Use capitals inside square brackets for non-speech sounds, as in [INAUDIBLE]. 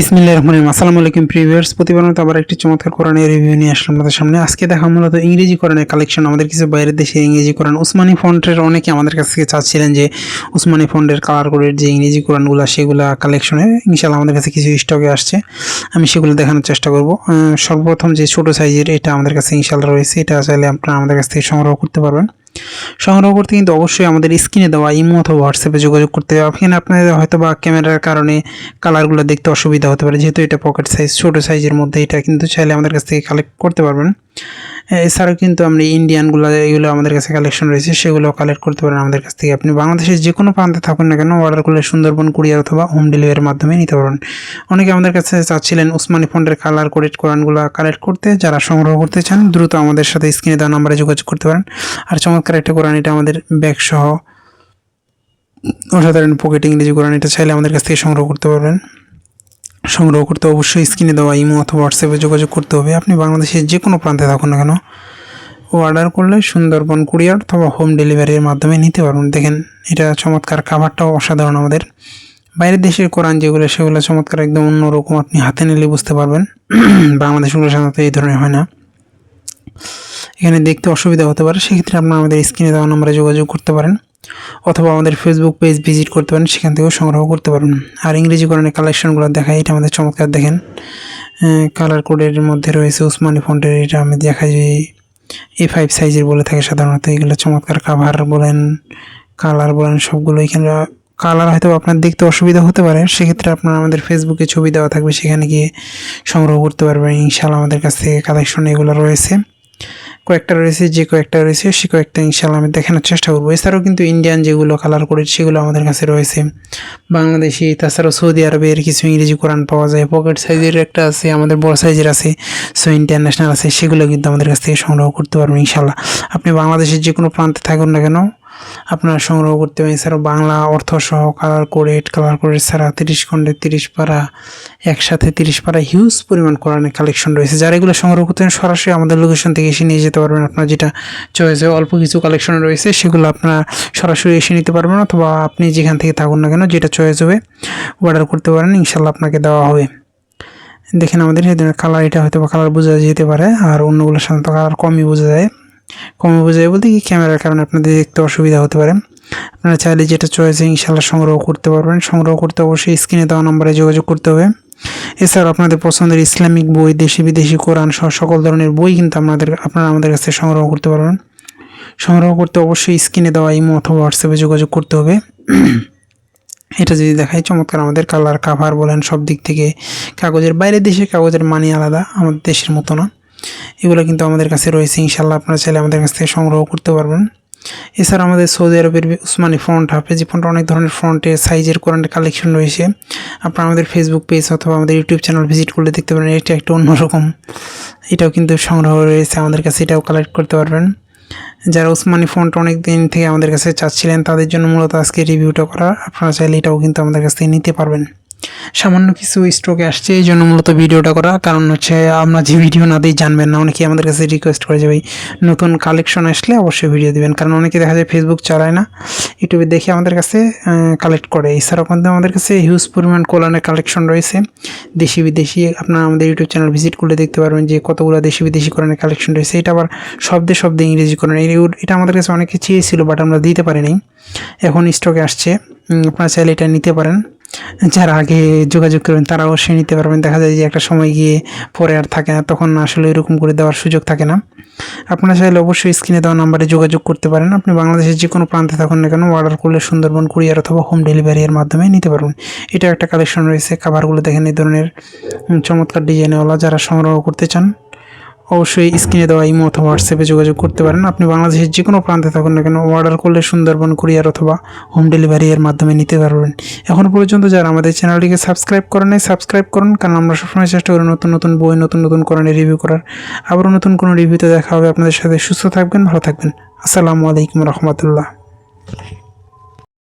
বিসমিল্লাহ রহমান আসসালামু আলাইকুম প্রিভিয়ার্স প্রতিবার মতো আবার একটি চমৎকার কোরআনের রিভিউ নিয়ে আসলাম আমাদের সামনে। আজকে দেখা মূলত ইংরেজি কোরআনের কালেকশন আমাদের কিছু বাইরের দেশে ইংরেজি কোরআন। উসমানি ফন্টের অনেকে আমাদের কাছ থেকে চাচ্ছিলেন যে উসমানি ফন্টের কালার কোডের যে ইংরেজি কোরআনগুলো, সেগুলো কালেকশনে ইনশাল্লাহ আমাদের কাছে কিছু স্টকে আসছে। আমি সেগুলো দেখানোর চেষ্টা করব। সর্বপ্রথম যে ছোটো সাইজের এটা আমাদের কাছে ইনশাল্লাহ রয়েছে। এটা চাইলে আপনারা আমাদের কাছ থেকে সংগ্রহ করতে পারবেন। সংগ্রহ করতে কিন্তু অবশ্যই আমাদের স্ক্রিনে দেওয়া ইমো অথবা হোয়াটসঅ্যাপে যোগাযোগ করতে হবে। এখানে আপনাদের হয়তো বা ক্যামেরার কারণে কালারগুলো দেখতে অসুবিধা হতে পারে, যেহেতু এটা পকেট সাইজ ছোটো সাইজের মধ্যে, এটা কিন্তু চাইলে আমাদের কাছ থেকে কালেক্ট করতে পারবেন। এছাড়াও কিন্তু আমরা ইন্ডিয়ানগুলো এগুলো আমাদের কাছে কালেকশন রয়েছে, সেগুলো কালেক্ট করতে পারেন আমাদের কাছ থেকে। আপনি বাংলাদেশের যে কোনো প্রান্তে থাকুন না কেন অর্ডার করলে সুন্দরবন কুরিয়ার অথবা হোম ডেলিভারির মাধ্যমে নিতে পারেন অনেকে আমাদের কাছে চাচ্ছিলেন উসমানি ফন্ডের কালার কোডেড কোরআনগুলো কালেক্ট করতে। যারা সংগ্রহ করতে চান, দ্রুত আমাদের সাথে স্ক্রিনে দেওয়া নাম্বারে যোগাযোগ করতে পারেন। আর চমৎকার একটা কোরআন এটা আমাদের ব্যাগ সহ অসাধারণ পকেট ইংরেজি কোরআন এটা চাইলে আমাদের কাছ থেকে সংগ্রহ করতে পারবেন। সংগ্রহ করতে অবশ্যই স্ক্রিনে দেওয়া ইমো অথবা হোয়াটসঅ্যাপে যোগাযোগ করতে হবে। আপনি বাংলাদেশের যে কোনো প্রান্তে থাকুন না কেন অর্ডার করলে সুন্দরবন কুরিয়ার অথবা হোম ডেলিভারির মাধ্যমে নিতে পারবেন। দেখেন, এটা চমৎকার খাবারটাও অসাধারণ আমাদের। বাইরের দেশের কোরআন যেগুলো, সেগুলো চমৎকার একদম অন্যরকম আপনি হাতে নিলে বুঝতে পারবেন। [CLEARS THROAT] বাংলাদেশগুলো সাধারণত এই ধরনের হয় না। এখানে দেখতে অসুবিধা হতে পারে, সেক্ষেত্রে আপনারা আমাদের স্ক্রিনে দেওয়া নম্বরে যোগাযোগ করতে পারেন। অথবা আমাদের ফেসবুক পেজ ভিজিট করতে পারেন, সেখান থেকেও সংগ্রহ করতে পারেন। আর ইংরেজি কোরআনের কালেকশনগুলো দেখায় এটা আমাদের চমৎকার, দেখেন। কালার কোডের মধ্যে রয়েছে উসমানি ফন্টের এটা আমি দেখাই যে এ ফাইভ সাইজের বলে থাকে সাধারণত, এগুলো চমৎকার কাভার বলেন কালার বলেন, সবগুলো এখানে কালার হয়তো আপনার দেখতে অসুবিধা হতে পারে, সেক্ষেত্রে আপনার আমাদের ফেসবুকে ছবি দেওয়া থাকবে, সেখানে গিয়ে সংগ্রহ করতে পারবেন। ইনশাল্লাহ আমাদের কাছ থেকে কালেকশন এগুলো রয়েছে। কয়েকটা রয়েছে, যে কয়েকটা রয়েছে, সে কয়েকটা ইনশাল্লাহ আমি দেখানোর চেষ্টা করব। এছাড়াও কিন্তু ইন্ডিয়ান যেগুলো কালার করে সেগুলো আমাদের কাছে রয়েছে। বাংলাদেশি, তাছাড়াও সৌদি আরবের কিছু ইংরেজি কোরআন পাওয়া যায়। পকেট সাইজের একটা আছে, আমাদের বড় সাইজের আছে। সো ইন্টারন্যাশনাল আছে, সেগুলো কিন্তু আমাদের কাছ থেকে সংগ্রহ করতে পারবেন ইনশাল্লাহ আপনি বাংলাদেশের যে কোনো প্রান্তে থাকুন না কেন আপনারা সংগ্রহ করতে পারেন। এছাড়াও বাংলা অর্থ সহ কালার কোডেড কালার কোডেড ছাড়া তিরিশ খন্ডে তিরিশ পারা, একসাথে তিরিশ পারা হিউজ পরিমাণ কোরআনের কালেকশন রয়েছে। যারা এগুলো সংগ্রহ করতে চান, সরাসরি আমাদের লোকেশন থেকে এসে নিয়ে যেতে পারবেন। আপনার যেটা চয়েসে অল্প কিছু কালেকশন রয়েছে, সেগুলো আপনারা সরাসরি এসে নিতে পারবেন অথবা আপনি যেখান থেকে থাকুন না কেন, যেটা চয়েস হবে অর্ডার করতে পারেন ইনশাল্লাহ আপনাকে দেওয়া হবে। দেখেন আমাদের কালার এটা হয়তো বা কালার বোঝা যেতে পারে, আর অন্যগুলোর সাধারণত কালার কমই বোঝা যায়। কমে বোঝা যায় বলতে কি, ক্যামেরার কারণে আপনাদের দেখতে অসুবিধা হতে পারে। আপনারা চাইলে যেটা চয়েসে ইনশাল্লাহ সংগ্রহ করতে পারবেন। সংগ্রহ করতে অবশ্যই স্ক্রিনে দেওয়া নম্বরে যোগাযোগ করতে হবে। এছাড়াও আপনাদের পছন্দের ইসলামিক বই, দেশি বিদেশি কোরআন সহ সকল ধরনের বই কিন্তু আপনাদের আপনারা আমাদের কাছে সংগ্রহ করতে পারবেন। সংগ্রহ করতে অবশ্যই স্ক্রিনে দেওয়া ইমো অথবা হোয়াটসঅ্যাপে যোগাযোগ করতে হবে। এটা যদি দেখাই, চমৎকার আমাদের কালার কাভার বলেন সব দিক থেকে। কাগজের বাইরের দেশের কাগজের মানি আলাদা, আমাদের দেশের মতো না। এগুলো কিন্তু আমাদের কাছে রয়েছে ইনশাল্লাহ আপনারা চাইলে আমাদের কাছ থেকে সংগ্রহ করতে পারবেন। এছাড়া আমাদের সৌদি আরবের উসমানি ফ্রন্ট হাফেজি ফ্রন্ট অনেক ধরনের ফ্রন্টের সাইজের কোরআনের কালেকশন রয়েছে। আপনারা আমাদের ফেসবুক পেজ অথবা আমাদের ইউটিউব চ্যানেল ভিজিট করলে দেখতে পারেন, এটা একটা অন্যরকম। এটাও কিন্তু সংগ্রহ রয়েছে আমাদের কাছে, এটাও কালেক্ট করতে পারবেন। যারা উসমানি ফন্ট অনেক দিন থেকে আমাদের কাছে চাচ্ছিলেন, তাদের জন্য মূলত আজকে রিভিউটা করা, আপনারা চাইলে এটাও কিন্তু আমাদের কাছ থেকে নিতে পারবেন। সামান্য কিছু স্ট্রোকে আসছে এই জন্য মূলত ভিডিওটা করা। কারণ হচ্ছে, আমরা যে ভিডিও না দিই জানবেন না, অনেকেই আমাদের কাছে রিকোয়েস্ট করে যে, ভাই, নতুন কালেকশন আসলে অবশ্যই ভিডিও দিবেন। কারণ অনেকে দেখা যায় ফেসবুক চালায় না ইউটিউবে দেখে আমাদের কাছে কালেক্ট করে। এছাড়াও কিন্তু আমাদের কাছে হিউজ পরিমাণ কোলানের কালেকশন রয়েছে। দেশি বিদেশি আপনারা আমাদের ইউটিউব চ্যানেল ভিজিট করলে দেখতে পারবেন যে, কতগুলো দেশি বিদেশি কোরআনের কালেকশন রয়েছে। এটা আবার শব্দে শব্দে ইংরেজি কোরআন এটা আমাদের কাছে অনেকে চেয়েছিল বাট আমরা দিতে পারিনি। এখন স্টকে আসছে। আপনারা চাইলে এটা নিতে পারেন। যারা আগে যোগাযোগ করবেন তারা অবশ্যই নিতে পারবেন। দেখা যায় যে একটা সময় গিয়ে পরে আর থাকে না, তখন আসলে এরকম করে দেওয়ার সুযোগ থাকে না। আপনারা চাইলে অবশ্যই স্ক্রিনে দেওয়া নাম্বারে যোগাযোগ করতে পারেন। আপনি বাংলাদেশের যে কোনো প্রান্তে থাকুন না কেন অর্ডার করলে সুন্দরবন কুরিয়ার অথবা হোম ডেলিভারির মাধ্যমে নিতে পারবেন এটা একটা কালেকশন রয়েছে। খাবারগুলো দেখেন, এই ধরনের চমৎকার ডিজাইনওয়ালা যারা সংগ্রহ করতে চান। অবশ্যই স্ক্রিনে দেওয়া ইমো অথবা হোয়াটসঅ্যাপে যোগাযোগ করতে পারেন। আপনি বাংলাদেশের যে কোনো প্রান্তে থাকুন না কেন অর্ডার করলে সুন্দরবন কুরিয়ার অথবা হোম ডেলিভারি এর মাধ্যমে নিতে পারবেন। এখন পর্যন্ত যারা আমাদের চ্যানেলটিকে সাবস্ক্রাইব করেন নাই সাবস্ক্রাইব করুন, কারণ আমরা সবসময় চেষ্টা করি নতুন নতুন বই, নতুন নতুন কোরআনের রিভিউ করার। আবারও নতুন কোনো রিভিউতে দেখা হবে। আপনাদের সাথে সুস্থ থাকবেন, ভালো থাকবেন। আসসালামু আলাইকুম রহমতুল্লাহ।